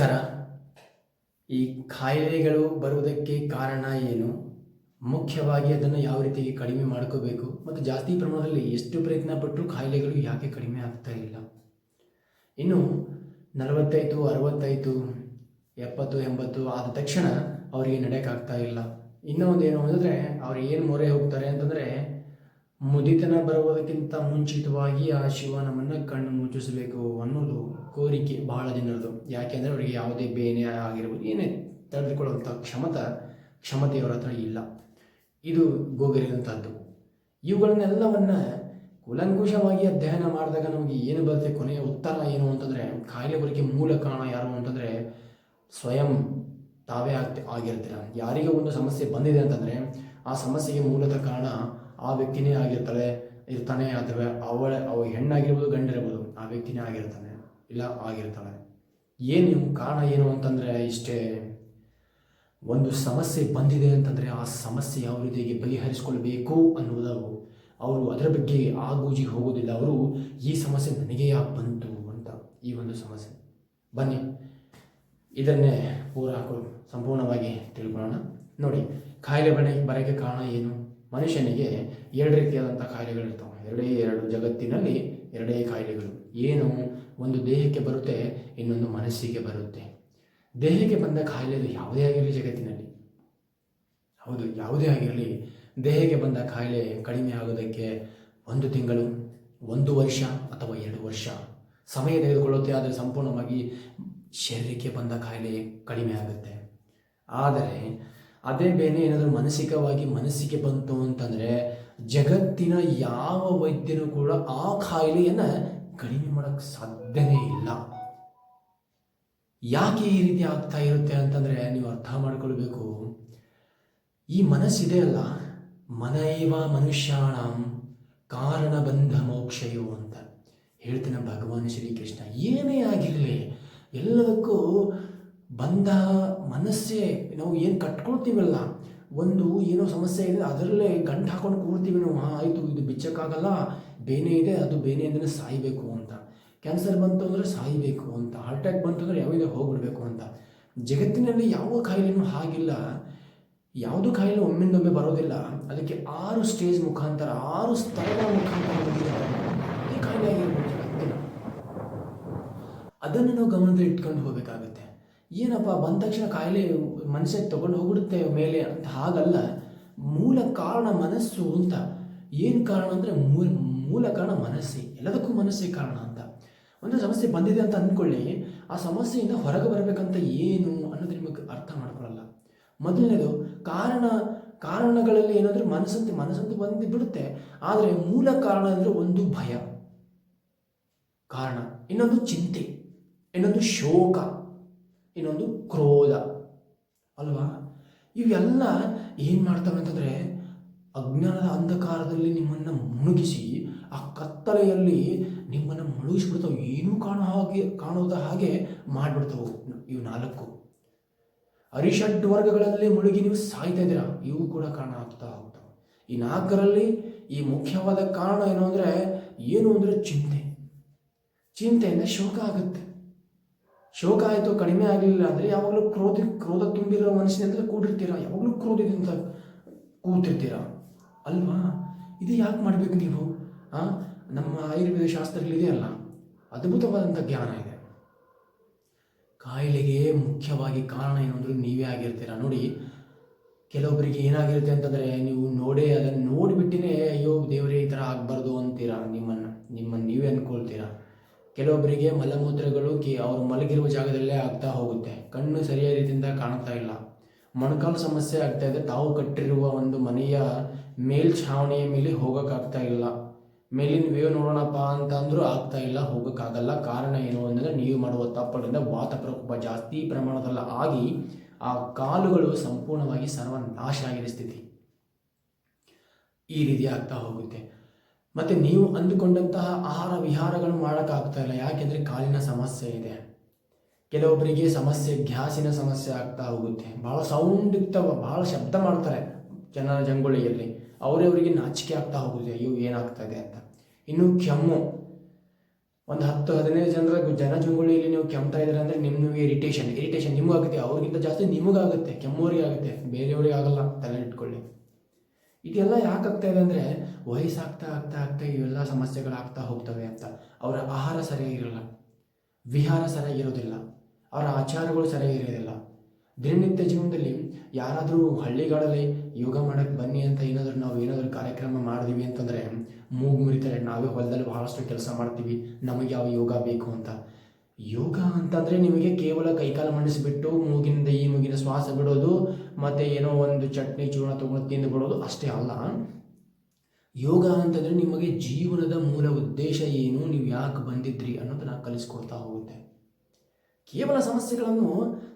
ಸರ ಈ ಕಾಯಿಲೆಗಳು ಬರುವುದಕ್ಕೆ ಕಾರಣ ಏನು? ಮುಖ್ಯವಾಗಿ ಅದನ್ನು ಯಾವ ರೀತಿಗೆ ಕಡಿಮೆ ಮಾಡ್ಕೋಬೇಕು? ಮತ್ತು ಜಾಸ್ತಿ ಪ್ರಮಾಣದಲ್ಲಿ ಎಷ್ಟು ಪ್ರಯತ್ನ ಪಟ್ಟರೂ ಕಾಯಿಲೆಗಳು ಯಾಕೆ ಕಡಿಮೆ ಆಗ್ತಾ ಇಲ್ಲ? ಇನ್ನು ನಲವತ್ತೈದು, ಅರವತ್ತೈದು, ಎಪ್ಪತ್ತು, ಎಂಬತ್ತು ಆದ ತಕ್ಷಣ ಅವರಿಗೆ ನಡೆಯೋಕ್ಕಾಗ್ತಾ ಇಲ್ಲ. ಇನ್ನೂ ಒಂದು ಏನು ಅಂದರೆ ಅವ್ರು ಏನು ಮೊರೆ ಹೋಗ್ತಾರೆ ಅಂತಂದರೆ ಮುದಿತನ ಬರುವುದಕ್ಕಿಂತ ಮುಂಚಿತವಾಗಿ ಆ ಶಿವ ನಮ್ಮನ್ನು ಕಣ್ಣು ಮುಚ್ಚಿಸಬೇಕು ಅನ್ನೋದು ಕೋರಿಕೆ ಬಹಳ ಜನರದು. ಯಾಕೆಂದರೆ ಅವರಿಗೆ ಯಾವುದೇ ಬೇನೆ ಆಗಿರ್ಬೋದು, ಏನೇ ತಡೆದುಕೊಳ್ಳುವಂಥ ಕ್ಷಮತ ಕ್ಷಮತೆಯವರ ಹತ್ರ ಇಲ್ಲ. ಇದು ಗೋಗರಿದಂಥದ್ದು ಇವುಗಳನ್ನೆಲ್ಲವನ್ನು ಕೂಲಂಕುಷವಾಗಿ ಅಧ್ಯಯನ ಮಾಡಿದಾಗ ನಮಗೆ ಏನು ಬರುತ್ತೆ? ಕೊನೆಯ ಉತ್ತರ ಏನು ಅಂತಂದರೆ, ಕಾಯಿಲೆ ಮೂಲ ಕಾರಣ ಯಾರು ಅಂತಂದರೆ, ಸ್ವಯಂ ತಾವೇ ಆಗ್ತಿ, ಆಗಿರ್ತೀರ. ಯಾರಿಗೆ ಒಂದು ಸಮಸ್ಯೆ ಬಂದಿದೆ ಅಂತಂದರೆ, ಆ ಸಮಸ್ಯೆಗೆ ಮೂಲತಃ ಕಾರಣ ಆ ವ್ಯಕ್ತಿನೇ ಆಗಿರ್ತಾಳೆ, ಇರ್ತಾನೆ ಅಥವಾ ಅವಳ ಅವ ಹೆಣ್ಣಾಗಿರ್ಬೋದು, ಗಂಡಿರ್ಬೋದು, ಆ ವ್ಯಕ್ತಿನೇ ಆಗಿರ್ತಾನೆ. ಇಲ್ಲ ಆಗಿರ್ತಾಳೆ ಏನು ಕಾರಣ ಏನು ಅಂತಂದರೆ ಇಷ್ಟೇ, ಒಂದು ಸಮಸ್ಯೆ ಬಂದಿದೆ ಅಂತಂದರೆ ಆ ಸಮಸ್ಯೆ ಯಾವ ರೀತಿಯಾಗಿ ಬಗೆಹರಿಸಿಕೊಳ್ಬೇಕು ಅನ್ನುವುದು ಅವರು ಅದರ ಬಗ್ಗೆ ಆಗೂಜಿ ಹೋಗೋದಿಲ್ಲ. ಅವರು, ಈ ಸಮಸ್ಯೆ ನನಗೆ ಯಾಕೆ ಬಂತು ಅಂತ ಈ ಒಂದು ಸಮಸ್ಯೆ. ಬನ್ನಿ, ಇದನ್ನೇ ಪೂರ ಸಂಪೂರ್ಣವಾಗಿ ತಿಳ್ಕೊಳ್ಳೋಣ. ನೋಡಿ ಕಾಯಿಲೆ ಬರ ಬರೋಕ್ಕೆ ಕಾರಣ ಏನು? ಮನುಷ್ಯನಿಗೆ ಎರಡು ರೀತಿಯಾದಂಥ ಕಾಯಿಲೆಗಳಿರ್ತಾವೆ ಎರಡೇ ಎರಡು ಜಗತ್ತಿನಲ್ಲಿ ಎರಡೇ ಕಾಯಿಲೆಗಳು ಏನು? ಒಂದು ದೇಹಕ್ಕೆ ಬರುತ್ತೆ, ಇನ್ನೊಂದು ಮನಸ್ಸಿಗೆ ಬರುತ್ತೆ. ದೇಹಕ್ಕೆ ಬಂದ ಕಾಯಿಲೆ ಅದು ಯಾವುದೇ ಆಗಿರಲಿ ಜಗತ್ತಿನಲ್ಲಿ. ಹೌದು, ಯಾವುದೇ ಆಗಿರಲಿ, ದೇಹಕ್ಕೆ ಬಂದ ಕಾಯಿಲೆ ಕಡಿಮೆ ಆಗೋದಕ್ಕೆ ಒಂದು ತಿಂಗಳು, ಒಂದು ವರ್ಷ ಅಥವಾ ಎರಡು ವರ್ಷ ಸಮಯ ತೆಗೆದುಕೊಳ್ಳುತ್ತೆ, ಆದರೆ ಸಂಪೂರ್ಣವಾಗಿ ಶರೀರಕ್ಕೆ ಬಂದ ಕಾಯಿಲೆ ಕಡಿಮೆ ಆಗುತ್ತೆ. ಆದರೆ ಅದೇ ಬೇನೆ ಏನಾದರೂ ಮಾನಸಿಕವಾಗಿ ಮನಸ್ಸಿಗೆ ಬಂತು ಅಂತಂದರೆ ಜಗತ್ತಿನ ಯಾವ ವೈದ್ಯರು ಕೂಡ ಆ ಕಾಯಿಲೆಯನ್ನು ಕಡಿಮೆ ಮಾಡೋಕ್ಕೆ ಸಾಧ್ಯನೇ ಇಲ್ಲ. ಯಾಕೆ ಈ ರೀತಿ ಆಗ್ತಾ ಇರುತ್ತೆ ಅಂತಂದರೆ ನೀವು ಅರ್ಥ ಮಾಡ್ಕೊಳ್ಬೇಕು. ಈ ಮನಸ್ಸಿದೆ ಅಲ್ಲ. ಮನೈವ ಮನುಷ್ಯಾಣ ಕಾರಣ ಬಂಧ ಮೋಕ್ಷಯೋ ಅಂತ. ಹೇಳ್ತಾನೆ ಭಗವಾನ್ ಶ್ರೀಕೃಷ್ಣ ಏನೇ ಆಗಿರಲಿ, ಎಲ್ಲದಕ್ಕೂ ಬಂಧ ಮನಸ್ಸೇ, ನಾವು ಏನು ಕಟ್ಕೊಳ್ತೀವಲ್ಲ? ಒಂದು ಏನೋ ಸಮಸ್ಯೆ ಇದೆ, ಅದರಲ್ಲೇ ಗಂಟು ಹಾಕೊಂಡು ಕೂರ್ತೀವಿ ನಾವು. ಹಾಂ, ಆಯಿತು, ಇದು ಬಿಚ್ಚಕ್ಕಾಗಲ್ಲ. ಬೇನೆ ಇದೆ, ಅದು ಬೇನೆ ಅಂದರೆ ಸಾಯಬೇಕು ಅಂತ. ಕ್ಯಾನ್ಸರ್ ಬಂತು ಅಂದರೆ ಸಾಯಬೇಕು ಅಂತ. ಹಾರ್ಟ್ ಅಟ್ಯಾಕ್ ಬಂತು ಅಂದರೆ ಯಾವುದೇ ಹೋಗ್ಬಿಡ್ಬೇಕು ಅಂತ. ಜಗತ್ತಿನಲ್ಲಿ ಯಾವ ಕಾಯಿಲೆನೂ ಹಾಗಿಲ್ಲ. ಯಾವುದು ಕಾಯಿಲೆ ಒಮ್ಮಿಂದೊಮ್ಮೆ ಬರೋದಿಲ್ಲ. ಅದಕ್ಕೆ ಆರು ಸ್ಟೇಜ್ ಮುಖಾಂತರ, ಆರು ಸ್ಥಳಗಳ ಮುಖಾಂತರ ಅದೇ ಕಾಯಿಲೆ ಆಗಿರ್ಬೋದು ಜಗತ್ತಿನ ಅದನ್ನು ನಾವು ಗಮನದಲ್ಲಿ ಇಟ್ಕೊಂಡು ಹೋಗಬೇಕಾಗುತ್ತೆ. ಏನಪ್ಪ, ಬಂದ ತಕ್ಷಣ ಕಾಯಿಲೆ ಮನಸ್ಸಿಗೆ ತಗೊಂಡು ಹೋಗ್ಬಿಡುತ್ತೆ ಮೇಲೆ ಅಂತ ಹಾಗಲ್ಲ. ಮೂಲ ಕಾರಣ ಮನಸ್ಸು ಅಂತ. ಏನು ಕಾರಣ ಅಂದರೆ ಮೂಲ ಮೂಲ ಕಾರಣ ಮನಸ್ಸೇ, ಎಲ್ಲದಕ್ಕೂ ಮನಸ್ಸೇ ಕಾರಣ ಅಂತ. ಒಂದು ಸಮಸ್ಯೆ ಬಂದಿದೆ ಅಂತ ಅಂದ್ಕೊಳ್ಳಿ, ಆ ಸಮಸ್ಯೆಯಿಂದ ಹೊರಗೆ ಬರಬೇಕಂತ ಏನು ಅನ್ನೋದು ನಿಮಗೆ ಅರ್ಥ ಮಾಡ್ಕೊಳ್ಳಲ್ಲ. ಮೊದಲನೇದು, ಕಾರಣ, ಕಾರಣಗಳಲ್ಲಿ ಏನಂದ್ರೆ ಮನಸ್ಸಂತೆ ಮನಸ್ಸಂತೆ ಬಂದು ಬಿಡುತ್ತೆ, ಆದರೆ ಮೂಲ ಕಾರಣ ಅಂದರೆ ಒಂದು ಭಯ. ಕಾರಣ, ಇನ್ನೊಂದು ಚಿಂತೆ, ಇನ್ನೊಂದು ಶೋಕ, ಇನ್ನೊಂದು ಕ್ರೋಧ. ಅಲ್ವಾ? ಇವೆಲ್ಲ ಏನು ಮಾಡ್ತವೆ ಅಂತಂದರೆ ಅಜ್ಞಾನದ ಅಂಧಕಾರದಲ್ಲಿ ನಿಮ್ಮನ್ನು ಮುಳುಗಿಸಿ ಆ ಕತ್ತಲೆಯಲ್ಲಿ ನಿಮ್ಮನ್ನು ಮುಳುಗಿಸ್ಬಿಡ್ತಾವೆ. ಏನೂ ಕಾಣೋ ಹಾಗೆ, ಕಾಣೋದ ಹಾಗೆ ಮಾಡಿಬಿಡ್ತಾವೆ ಇವು ನಾಲ್ಕು. ಅರಿಷಡ್ ವರ್ಗಗಳಲ್ಲಿ ಮುಳುಗಿ ನೀವು ಸಾಯ್ತಾ ಇದ್ದೀರಾ? ಇವು ಕೂಡ ಕಾರಣ ಆಗ್ತಾ ಹೋಗ್ತಾವೆ. ಈ ನಾಲ್ಕರಲ್ಲಿ ಈ ಮುಖ್ಯವಾದ ಕಾರಣ ಏನು ಅಂದರೆ ಏನು ಅಂದರೆ ಚಿಂತೆ. ಚಿಂತೆಯಿಂದ ಶೋಕ ಆಗುತ್ತೆ. ಶೋಕ ಆಯಿತು, ಕಡಿಮೆ ಆಗಲಿಲ್ಲ ಅಂದರೆ ಯಾವಾಗಲೂ ಕ್ರೋಧ ಕ್ರೋಧ ತುಂಬಿರೋ ಮನಸ್ಸಿನಿಂದ ಕೂಡಿರ್ತೀರಾ? ಯಾವಾಗಲೂ ಕ್ರೋಧದಿಂದ ಕೂತಿರ್ತೀರಾ? ಅಲ್ವಾ? ಇದು ಯಾಕೆ ಮಾಡಬೇಕು ನೀವು? ನಮ್ಮ ಆಯುರ್ವೇದ ಶಾಸ್ತ್ರಗಳಿದೆಯಲ್ಲ ಅದ್ಭುತವಾದಂಥ ಜ್ಞಾನ ಇದೆ. ಕಾಯಿಲೆಗೆ ಮುಖ್ಯವಾಗಿ ಕಾರಣ ಏನು ಅಂದರೆ ನೀವೇ ಆಗಿರ್ತೀರ. ನೋಡಿ ಕೆಲವೊಬ್ಬರಿಗೆ ಏನಾಗಿರುತ್ತೆ ಅಂತಂದರೆ ನೀವು ನೋಡೇ ಅದನ್ನು ನೋಡಿಬಿಟ್ಟಿನೇ, ಅಯ್ಯೋ, ದೇವರೇ, ಈ ಥರ ಆಗಬಾರ್ದು ಅಂತೀರಾ ನಿಮ್ಮನ್ನು ನಿಮ್ಮನ್ನು ನೀವೇ ಅಂದ್ಕೊಳ್ತೀರಾ ಕೆಲವೊಬ್ಬರಿಗೆ ಮಲಮೂತ್ರಗಳು ಕಿ ಅವರು ಮಲಗಿರುವ ಜಾಗದಲ್ಲೇ ಆಗ್ತಾ ಹೋಗುತ್ತೆ. ಕಣ್ಣು ಸರಿಯಾದ ರೀತಿಯಿಂದ ಕಾಣ್ತಾ ಇಲ್ಲ. ಮೊಣಕಾಲು ಸಮಸ್ಯೆ ಆಗ್ತಾ ಇದೆ. ತಾವು ಕಟ್ಟಿರುವ ಒಂದು ಮನೆಯ ಮೇಲ್ಛಾವಣಿಯ ಮೇಲೆ ಹೋಗೋಕ್ಕಾಗ್ತಾ ಇಲ್ಲ. ಮೇಲಿನ ವೇವ್ ನೋಡೋಣಪ್ಪ ಅಂತ ಆಗ್ತಾ ಇಲ್ಲ, ಹೋಗೋಕ್ಕಾಗಲ್ಲ. ಕಾರಣ ಏನು ಅಂದರೆ ನೀವು ಮಾಡುವ ತಪ್ಪುಗಳಿಂದ ವಾತ ಪ್ರಕೋಪ ಜಾಸ್ತಿ ಪ್ರಮಾಣದಲ್ಲಿ. ಆಗಿ ಆ ಕಾಲುಗಳು ಸಂಪೂರ್ಣವಾಗಿ ಸರ್ವನಾಶ ಆಗಿರೋ ಸ್ಥಿತಿ ಈ ರೀತಿ ಆಗ್ತಾ ಹೋಗುತ್ತೆ. ಮತ್ತು ನೀವು ಅಂದುಕೊಂಡಂತಹ ಆಹಾರ ವಿಹಾರಗಳು ಮಾಡೋಕ್ಕಾಗ್ತಾ ಇಲ್ಲ. ಯಾಕೆಂದರೆ ಕಾಲಿನ ಸಮಸ್ಯೆ ಇದೆ. ಕೆಲವೊಬ್ಬರಿಗೆ ಸಮಸ್ಯೆ, ಗ್ಯಾಸಿನ ಸಮಸ್ಯೆ ಆಗ್ತಾ ಹೋಗುತ್ತೆ. ಭಾಳ ಸೌಂಡ್ ಭಾಳ ಶಬ್ದ ಮಾಡ್ತಾರೆ ಜನರ ಜಂಗುಳಿಯಲ್ಲಿ. ಅವರವರಿಗೆ ನಾಚಿಕೆ ಆಗ್ತಾ ಹೋಗುತ್ತೆ. ಅಯ್ಯೋ, ಏನಾಗ್ತಾ ಇದೆ ಅಂತ. ಇನ್ನು ಕೆಮ್ಮು. ಒಂದು ಹತ್ತು, ಹದಿನೈದು ಜನರ ಜನ ಜಂಗುಳಿಯಲ್ಲಿ ನೀವು ಕೆಮ್ತಾ ಇದ್ರೆ ಅಂದರೆ ನಿಮಗೆ ಇರಿಟೇಷನ್ ಇರಿಟೇಷನ್ ನಿಮಗಾಗುತ್ತೆ ಅವ್ರಿಗಿಂತ ಜಾಸ್ತಿ ನಿಮಗಾಗುತ್ತೆ ಕೆಮ್ಮೋರಿಗೆ ಆಗುತ್ತೆ. ಬೇರೆಯವ್ರಿಗೆ ಆಗಲ್ಲ. ತಲೆ ಇಟ್ಕೊಳ್ಳಿ. ಇದೆಲ್ಲ ಯಾಕೆ ಆಗ್ತಾ ಇದೆ ಅಂದರೆ ವಯಸ್ಸಾಗ್ತಾ ಆಗ್ತಾ ಆಗ್ತಾ ಇವೆಲ್ಲ ಸಮಸ್ಯೆಗಳಾಗ್ತಾ ಹೋಗ್ತವೆ ಅಂತ. ಅವರ ಆಹಾರ ಸರಿಯಾಗಿರಲ್ಲ. ವಿಹಾರ ಸರಿಯಾಗಿರೋದಿಲ್ಲ. ಅವರ ಆಚಾರಗಳು ಸರಿಯಾಗಿರೋದಿಲ್ಲ ದಿನನಿತ್ಯ ಜೀವನದಲ್ಲಿ ಯಾರಾದರೂ ಹಳ್ಳಿಗಳಲ್ಲಿ ಯೋಗ ಮಾಡೋಕ್ಕೆ ಬನ್ನಿ ಅಂತ ಏನಾದರೂ ನಾವು ಏನಾದರೂ ಕಾರ್ಯಕ್ರಮ ಮಾಡಿದ್ವಿ ಅಂತಂದರೆ ಮೂಗು ಮುರಿತಾರೆ. ನಾವೇ ಹೊಲದಲ್ಲಿ ಬಹಳಷ್ಟು ಕೆಲಸ ಮಾಡ್ತೀವಿ. ನಮಗೆ ಯಾವ ಯೋಗ ಬೇಕು ಅಂತ. ಯೋಗ ಅಂತಂದರೆ ನಿಮಗೆ ಕೇವಲ ಕೈಕಾಲು ಮಂಡಿಸಿಬಿಟ್ಟು ಮೂಗಿನಿಂದ ಈ ಮೂಗಿನ ಶ್ವಾಸ ಬಿಡೋದು ಮತ್ತು ಏನೋ ಒಂದು ಚಟ್ನಿ ಚೂರ್ಣ ತೊಗೊಂಡು ತಿಂದು ಬಿಡೋದು ಅಷ್ಟೇ ಅಲ್ಲ. ಯೋಗ ಅಂತಂದರೆ ನಿಮಗೆ ಜೀವನದ ಮೂಲ ಉದ್ದೇಶ ಏನು? ನೀವು ಯಾಕೆ ಬಂದಿದ್ರಿ ಅನ್ನೋದನ್ನ ಕಲಿಸ್ಕೊಡ್ತಾ ಹೋಗುತ್ತೆ. ಕೇವಲ ಸಮಸ್ಯೆಗಳನ್ನು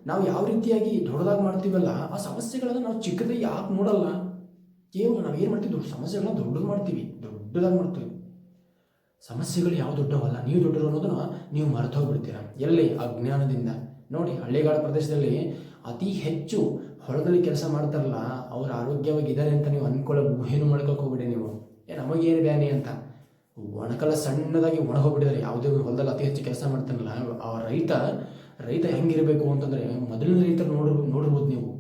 ನಾವು ಯಾವ ರೀತಿಯಾಗಿ ದೊಡ್ಡದಾಗಿ ಮಾಡ್ತೀವಲ್ಲ, ಆ ಸಮಸ್ಯೆಗಳನ್ನು ನಾವು ಚಿಕ್ಕದಾಗಿ ಯಾಕೆ ನೋಡಲ್ಲ? ಕೇವಲ ನಾವು ಏನು ಮಾಡ್ತೀವಿ? ದೊಡ್ಡ ಸಮಸ್ಯೆಗಳನ್ನ ದೊಡ್ಡದು ಮಾಡ್ತೀವಿ. ದೊಡ್ಡದಾಗಿ ಮಾಡ್ತೀವಿ. ಸಮಸ್ಯೆಗಳು ಯಾವ ದೊಡ್ಡವಲ್ಲ? ನೀವು ದೊಡ್ಡರು ಅನ್ನೋದನ್ನು ನೀವು ಮರೆತು ಹೋಗ್ಬಿಡ್ತೀರಾ? ಎಲ್ಲಿ ಅಜ್ಞಾನದಿಂದ ನೋಡಿ, ಹಳ್ಳಿಗಾಡ ಪ್ರದೇಶದಲ್ಲಿ ಅತಿ ಹೆಚ್ಚು ಹೊಲದಲ್ಲಿ ಕೆಲಸ ಮಾಡ್ತಾರಲ್ಲ, ಅವ್ರ ಆರೋಗ್ಯವಾಗಿದ್ದಾರೆ ಅಂತ ನೀವು ಅನ್ಕೊಳ್ಳೋ ಊಹೆನೂ ಮಾಡ್ಕೊಕ್ಕೆ ಹೋಗ್ಬಿಡಿ ನೀವು. ಏ, ನಮಗೇನು ಬ್ಯಾನಿ ಅಂತ? ಒಣಕಲ್ಲ ಸಣ್ಣದಾಗಿ ಒಣಗೋಗ್ಬಿಟ್ಟಿದ್ದಾರೆ ಯಾವುದೇ ಹೊಲದಲ್ಲಿ ಅತಿ ಹೆಚ್ಚು ಕೆಲಸ ಮಾಡ್ತಾನಲ್ಲ ಆ ರೈತ ರೈತ ಹೆಂಗಿರಬೇಕು ಅಂತಂದರೆ, ಮೊದಲಿನ ರೈತರು ನೋಡಿ ನೋಡಿರ್ಬೋದು ನೀವು.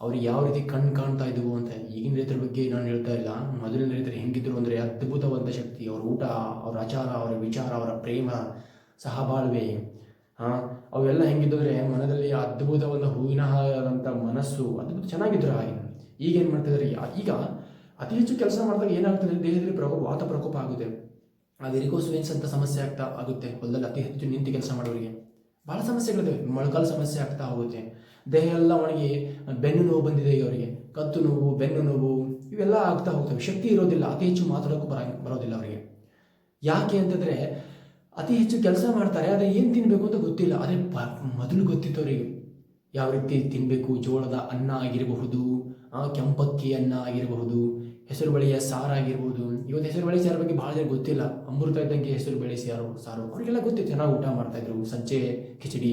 ಅವ್ರಿಗೆ ಯಾವ ರೀತಿ ಕಣ್ಣು ಕಾಣ್ತಾ ಇದ್ವು ಅಂತ ಈಗಿನ ರೈತರ ಬಗ್ಗೆ ನಾನು ಹೇಳ್ತಾ ಇಲ್ಲ. ಮೊದಲಿನ ರೈತರು ಹೆಂಗಿದ್ರು ಅಂದರೆ ಅದ್ಭುತವಾದ ಶಕ್ತಿ, ಅವ್ರ ಊಟ, ಅವ್ರ ಆಚಾರ, ಅವರ ವಿಚಾರ, ಅವರ ಪ್ರೇಮ, ಸಹಬಾಳ್ವೆ ಹಾಂ ಅವೆಲ್ಲ ಹೆಂಗಿದ್ದಂದರೆ ಮನದಲ್ಲಿ ಅದ್ಭುತವಾದ ಹೂವಿನ ಹಾಗಾದಂಥ ಮನಸ್ಸು, ಅದ್ಭುತ ಚೆನ್ನಾಗಿದ್ರು ಆಗಿನ ಈಗ ಏನು ಮಾಡ್ತಿದ್ದಾರೆ ಈಗ ಅತಿ ಹೆಚ್ಚು ಕೆಲಸ ಮಾಡಿದಾಗ ಏನಾಗ್ತದೆ, ದೇಹದಲ್ಲಿ ಪ್ರಕೋಪ, ವಾತ ಪ್ರಕೋಪ ಆಗುತ್ತೆ. ಆ, ವೆರಿಕೋಸ್ ವೇನ್ಸ್ ಅಂತ ಸಮಸ್ಯೆ ಆಗ್ತಾ ಆಗುತ್ತೆ. ಹೊಲದಲ್ಲಿ ಅತಿ ಹೆಚ್ಚು ನಿಂತು ಕೆಲಸ ಮಾಡೋರಿಗೆ. ಭಾಳ ಸಮಸ್ಯೆಗಳಿದೆ. ಮೊಳಕಾಲು ಸಮಸ್ಯೆ ಆಗ್ತಾ ಹೋಗುತ್ತೆ. ದೇಹ ಎಲ್ಲ ಒಣಗಿ, ಬೆನ್ನು ನೋವು ಬಂದಿದೆ ಅವರಿಗೆ ಕತ್ತು ನೋವು, ಬೆನ್ನು ನೋವು, ಇವೆಲ್ಲ ಆಗ್ತಾ ಹೋಗ್ತವೆ. ಶಕ್ತಿ ಇರೋದಿಲ್ಲ. ಅತಿ ಹೆಚ್ಚು ಮಾತಾಡೋಕ್ಕೂ ಬರ, ಬರೋದಿಲ್ಲ ಅವರಿಗೆ. ಯಾಕೆ ಅಂತಂದರೆ, ಅತಿ ಹೆಚ್ಚು ಕೆಲಸ ಮಾಡ್ತಾರೆ, ಆದರೆ ಏನು ತಿನ್ನಬೇಕು ಅಂತ ಗೊತ್ತಿಲ್ಲ. ಅದೇ ಮೊದಲು ಗೊತ್ತಿತ್ತು ಅವರಿಗೆ. ಯಾವ ರೀತಿ ತಿನ್ನಬೇಕು ಜೋಳದ ಅನ್ನ ಆಗಿರಬಹುದು ಕೆಂಪಕ್ಕಿ ಅನ್ನ ಆಗಿರಬಹುದು ಹೆಸರು ಬಳಿಯ ಸಾರಾಗಿರ್ಬೋದು ಇವತ್ತು ಹೆಸರು ಬೇಳೆ ಸಾರು ಬಗ್ಗೆ ಭಾಳ ಜನ ಗೊತ್ತಿಲ್ಲ. ಅಮೃತ ಇದ್ದಂಗೆ ಹೆಸರು ಬೇಳೆ ಸಾರು ಸಾರು ಅವರಿಗೆಲ್ಲ ಗೊತ್ತಿತ್ತು ಚೆನ್ನಾಗಿ ಊಟ ಮಾಡ್ತಾಯಿದ್ರು ಸಜ್ಜೆ ಖಿಚಡಿ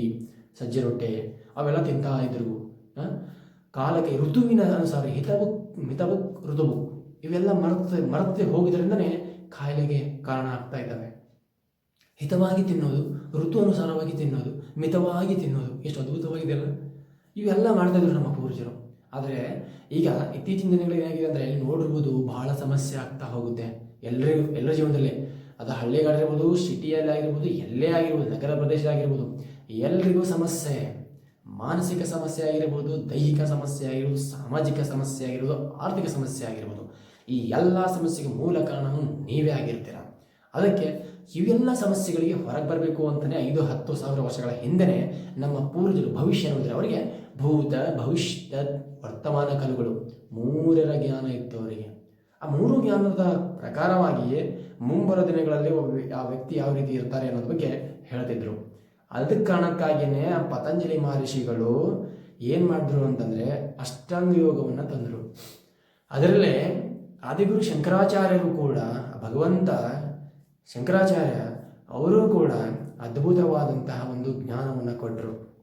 ಸಜ್ಜೆ ರೊಟ್ಟೆ, ಅವೆಲ್ಲ ತಿಂತಾ ಇದ್ರು? ಕಾಲಕ್ಕೆ ಋತುವಿನ ಅನುಸಾರ ಹಿತವು ಮಿತವು ಋತುವು ಇವೆಲ್ಲ ಮರತೆ ಮರೆತೇ ಹೋಗಿದ್ರಿಂದನೇ ಕಾಯಿಲೆಗೆ ಕಾರಣ ಆಗ್ತಾ ಇದ್ದಾವೆ. ಹಿತವಾಗಿ ತಿನ್ನೋದು, ಋತು ಅನುಸಾರವಾಗಿ ತಿನ್ನೋದು, ಮಿತವಾಗಿ ತಿನ್ನೋದು, ಎಷ್ಟು ಅದ್ಭುತವಾಗಿದೆಯಲ್ಲ ಇವೆಲ್ಲ ಮಾಡ್ತಾ ಇದ್ರು ನಮ್ಮ ಪೂರ್ವಜರು. ಆದರೆ ಈಗ ಇತ್ತೀಚಿನ ದಿನಗಳಲ್ಲಿ ಏನಾಗಿದೆ ಅಂದರೆ ನೋಡಿರ್ಬೋದು ಬಹಳ ಸಮಸ್ಯೆ ಆಗ್ತಾ ಹೋಗುತ್ತೆ. ಎಲ್ಲರಿಗೂ ಎಲ್ಲರ ಜೀವನದಲ್ಲಿ. ಅದು ಹಳ್ಳಿಗಾಡಿರ್ಬೋದು ಸಿಟಿಯಲ್ಲಿ ಆಗಿರ್ಬೋದು, ಎಲ್ಲೇ ಆಗಿರ್ಬೋದು, ನಗರ ಪ್ರದೇಶ ಆಗಿರ್ಬೋದು. ಎಲ್ರಿಗೂ ಸಮಸ್ಯೆ. ಮಾನಸಿಕ ಸಮಸ್ಯೆ ಆಗಿರ್ಬೋದು, ದೈಹಿಕ ಸಮಸ್ಯೆ ಆಗಿರ್ಬೋದು, ಸಾಮಾಜಿಕ ಸಮಸ್ಯೆ ಆಗಿರ್ಬೋದು, ಆರ್ಥಿಕ ಸಮಸ್ಯೆ ಆಗಿರ್ಬೋದು. ಈ ಎಲ್ಲ ಸಮಸ್ಯೆಗೆ ಮೂಲ ಕಾರಣವು ನೀವೇ ಆಗಿರ್ತೀರ. ಅದಕ್ಕೆ ಇವೆಲ್ಲ ಸಮಸ್ಯೆಗಳಿಗೆ ಹೊರಗೆ ಬರಬೇಕು ಅಂತಲೇ ಐದು, ಹತ್ತು ಸಾವಿರ ವರ್ಷಗಳ ಹಿಂದೆನೇ ನಮ್ಮ ಪೂರ್ವಜರು ಭವಿಷ್ಯ ನೋಡಿದ್ರೆ ಅವರಿಗೆ ಭೂತ ಭವಿಷ್ಯ ವರ್ತಮಾನ ಕಲುಗಳು, ಮೂರರ ಜ್ಞಾನ ಇತ್ತು ಅವರಿಗೆ ಆ ಮೂರು ಜ್ಞಾನದ ಪ್ರಕಾರವಾಗಿಯೇ ಮುಂಬರೋ ದಿನಗಳಲ್ಲಿ ಒಬ್ಬ ಆ ವ್ಯಕ್ತಿ ಯಾವ ರೀತಿ ಇರ್ತಾರೆ ಅನ್ನೋದ್ರ ಬಗ್ಗೆ ಹೇಳ್ತಿದ್ರು. ಅದಕ್ಕೆ ಕಾರಣಕ್ಕಾಗಿಯೇ ಆ ಪತಂಜಲಿ ಮಹರ್ಷಿಗಳು ಏನು ಮಾಡಿದ್ರು ಅಂತಂದರೆ ಅಷ್ಟಾಂಗ ಯೋಗವನ್ನ ತಂದರು. ಅದರಲ್ಲೇ ಆದಿಗುರು ಶಂಕರಾಚಾರ್ಯರು ಕೂಡ, ಭಗವಂತ ಶಂಕರಾಚಾರ್ಯ, ಅವರು ಕೂಡ ಅದ್ಭುತವಾದಂತಹ ಒಂದು ಜ್ಞಾನವನ್ನು ಕೊಟ್ಟರು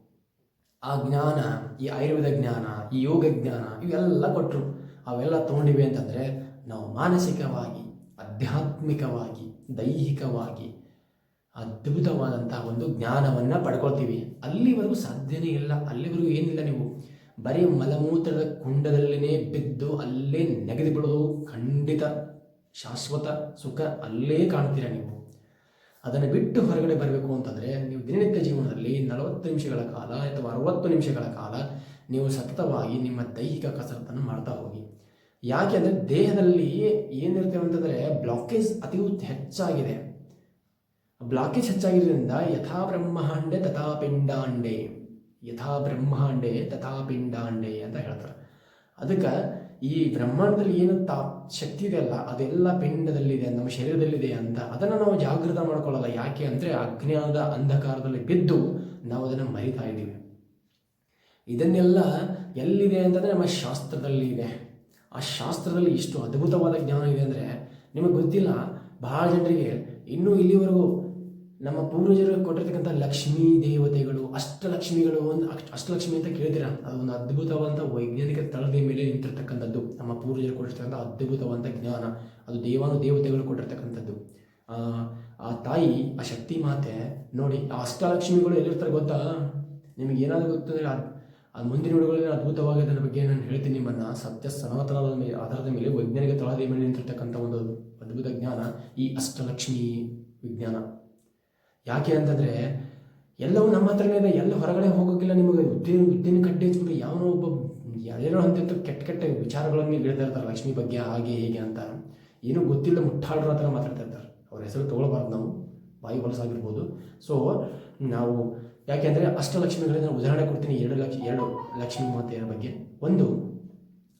ಆ ಜ್ಞಾನ, ಈ ಆಯುರ್ವೇದ ಜ್ಞಾನ, ಈ ಯೋಗ ಜ್ಞಾನ ಇವೆಲ್ಲ ಕೊಟ್ಟರು ಅವೆಲ್ಲ ತೊಗೊಂಡಿವೆ ಅಂತಂದರೆ ನಾವು ಮಾನಸಿಕವಾಗಿ, ಆಧ್ಯಾತ್ಮಿಕವಾಗಿ, ದೈಹಿಕವಾಗಿ ಅದ್ಭುತವಾದಂತಹ ಒಂದು ಜ್ಞಾನವನ್ನು ಪಡ್ಕೊಳ್ತೀವಿ. ಅಲ್ಲಿವರೆಗೂ ಸಾಧ್ಯನೇ ಇಲ್ಲ. ಅಲ್ಲಿವರೆಗೂ ಏನಿಲ್ಲ ನೀವು. ಬರೀ ಮಲಮೂತ್ರದ ಕುಂಡದಲ್ಲಿನೇ ಬಿದ್ದು ಅಲ್ಲೇ ನೆಗೆದು ಬಿಡೋದು ಖಂಡಿತ ಶಾಶ್ವತ ಸುಖ ಅಲ್ಲೇ ಕಾಣ್ತೀರ ನೀವು. ಅದನ್ನು ಬಿಟ್ಟು ಹೊರಗಡೆ ಬರಬೇಕು ಅಂತಂದರೆ ನೀವು ದಿನನಿತ್ಯ ಜೀವನದಲ್ಲಿ ನಲವತ್ತು ನಿಮಿಷಗಳ ಕಾಲ ಅಥವಾ ಅರವತ್ತು ನಿಮಿಷಗಳ ಕಾಲ ನೀವು ಸತತವಾಗಿ ನಿಮ್ಮ ದೈಹಿಕ ಕಸರತ್ತನ್ನು ಮಾಡ್ತಾ ಹೋಗಿ. ಯಾಕೆ ಅಂದರೆ ದೇಹದಲ್ಲಿ ಏನಿರ್ತೇವೆ ಅಂತಂದರೆ ಬ್ಲಾಕೇಜ್ ಅತಿ ಹೆಚ್ಚಾಗಿದೆ. ಬ್ಲಾಕೇಜ್ ಹೆಚ್ಚಾಗಿರೋದ್ರಿಂದ ಯಥಾ ಬ್ರಹ್ಮಾಂಡೆ ತಥಾ ಪಿಂಡಾಂಡೆ. ಯಥಾ ಬ್ರಹ್ಮಾಂಡೆ ತಥಾ ಪಿಂಡಾಂಡೆ ಅಂತ ಹೇಳ್ತಾರೆ. ಅದಕ್ಕೆ ಈ ಬ್ರಹ್ಮಾಂಡದಲ್ಲಿ ಏನು ತಾ ಶಕ್ತಿ ಇದೆ ಅಲ್ಲ, ಅದೆಲ್ಲ ಪಿಂಡದಲ್ಲಿದೆ, ನಮ್ಮ ಶರೀರದಲ್ಲಿದೆ ಅಂತ ಅದನ್ನು ನಾವು ಜಾಗೃತ ಮಾಡ್ಕೊಳ್ಳಲ್ಲ. ಯಾಕೆ ಅಂದರೆ ಅಜ್ಞಾನದ ಅಂಧಕಾರದಲ್ಲಿ ಬಿದ್ದು ನಾವು ಅದನ್ನು ಮರಿತಾ ಇದ್ದೀವಿ. ಇದನ್ನೆಲ್ಲ ಎಲ್ಲಿದೆ ಅಂತಂದರೆ ನಮ್ಮ ಶಾಸ್ತ್ರದಲ್ಲಿ ಇದೆ. ಆ ಶಾಸ್ತ್ರದಲ್ಲಿ ಇಷ್ಟು ಅದ್ಭುತವಾದ ಜ್ಞಾನ ಇದೆ ಅಂದರೆ ನಿಮಗೆ ಗೊತ್ತಿಲ್ಲ, ಬಹಳ ಜನರಿಗೆ ಇನ್ನೂ ಇಲ್ಲಿವರೆಗೂ ನಮ್ಮ ಪೂರ್ವಜರು ಕೊಟ್ಟಿರ್ತಕ್ಕಂಥ ಲಕ್ಷ್ಮೀ ದೇವತೆಗಳು ಅಷ್ಟಲಕ್ಷ್ಮಿಗಳು ಒಂದು ಅಷ್ಟ್- ಅಷ್ಟಲಕ್ಷ್ಮಿ ಅಂತ ಕೇಳಿದಿರ ಅದು ಒಂದು ಅದ್ಭುತವಾದ ವೈಜ್ಞಾನಿಕ ತಳದ ಮೇಲೆ ನಿಂತಿರ್ತಕ್ಕಂಥದ್ದು. ನಮ್ಮ ಪೂರ್ವಜರು ಕೊಟ್ಟಿರ್ತಕ್ಕಂಥ ಅದ್ಭುತವಾದಂಥ ಜ್ಞಾನ. ಅದು ದೇವಾನು ದೇವತೆಗಳು ಕೊಟ್ಟಿರ್ತಕ್ಕಂಥದ್ದು. ಆ, ತಾಯಿ ಆ ಶಕ್ತಿ ಮಾತೆ ನೋಡಿ ಆ ಅಷ್ಟಲಕ್ಷ್ಮಿಗಳು ಎಲ್ಲಿರ್ತಾರೆ ಗೊತ್ತಾ? ನಿಮಗೆ ಏನಾದರೂ ಗೊತ್ತಂದರೆ ಅದು ಆ ಮುಂದಿನ ನುಡಿಗಳಲ್ಲಿ ಅದ್ಭುತವಾಗಿ ಅದರ ಬಗ್ಗೆ ನಾನು ಹೇಳ್ತೀನಿ ನಿಮ್ಮನ್ನು. ಸತ್ಯ ಸನಾತನದ ಮೇಲೆ ಆಧಾರದ ಮೇಲೆ ವೈಜ್ಞಾನಿಕ ತಳಹದಿ ಮೇಲೆ ನಿಂತಿರ್ತಕ್ಕಂಥ ಒಂದು ಅದ್ಭುತ ಜ್ಞಾನ ಈ ಅಷ್ಟಲಕ್ಷ್ಮಿ ವಿಜ್ಞಾನ. ಯಾಕೆ ಅಂತಂದರೆ ಎಲ್ಲವೂ ನಮ್ಮ ಹತ್ರನೇ ಇದೆ, ಎಲ್ಲ ಹೊರಗಡೆ ಹೋಗೋಕ್ಕಿಲ್ಲ ನಿಮಗೆ. ಉದ್ದಿನ ಉದ್ದಿನ ಕಟ್ಟಿ ಹಚ್ಬಿಟ್ಟು ಯಾವನೋ ಒಬ್ಬ ಯಾರ್ಯಾರೋ ಅಂತ ಕೆಟ್ಟ ಕೆಟ್ಟ ವಿಚಾರಗಳನ್ನು ಹೇಳ್ತಾ ಇರ್ತಾರೆ, ಲಕ್ಷ್ಮಿ ಬಗ್ಗೆ ಹಾಗೆ ಹೀಗೆ ಅಂತ. ಏನೂ ಗೊತ್ತಿಲ್ಲ ಮುಟ್ಟಾಡ್ರ ಹತ್ರ ಮಾತಾಡ್ತಾ ಇರ್ತಾರೆ. ಅವ್ರ ಹೆಸರು ತೊಗೊಳ್ಬಾರ್ದು ನಾವು. ಬಾಯಿ ಹೊಲಸಾಗಿರ್ಬೋದು ಸೊ ನಾವು ಯಾಕೆಂದರೆ ಅಷ್ಟಲಕ್ಷ್ಮಿಗಳಿಂದ ನಾನು ಉದಾಹರಣೆ ಕೊಡ್ತೀನಿ, ಎರಡು ಲಕ್ಷ, ಎರಡು ಲಕ್ಷ್ಮಿ ಮಾತೆಯರ ಬಗ್ಗೆ. ಒಂದು,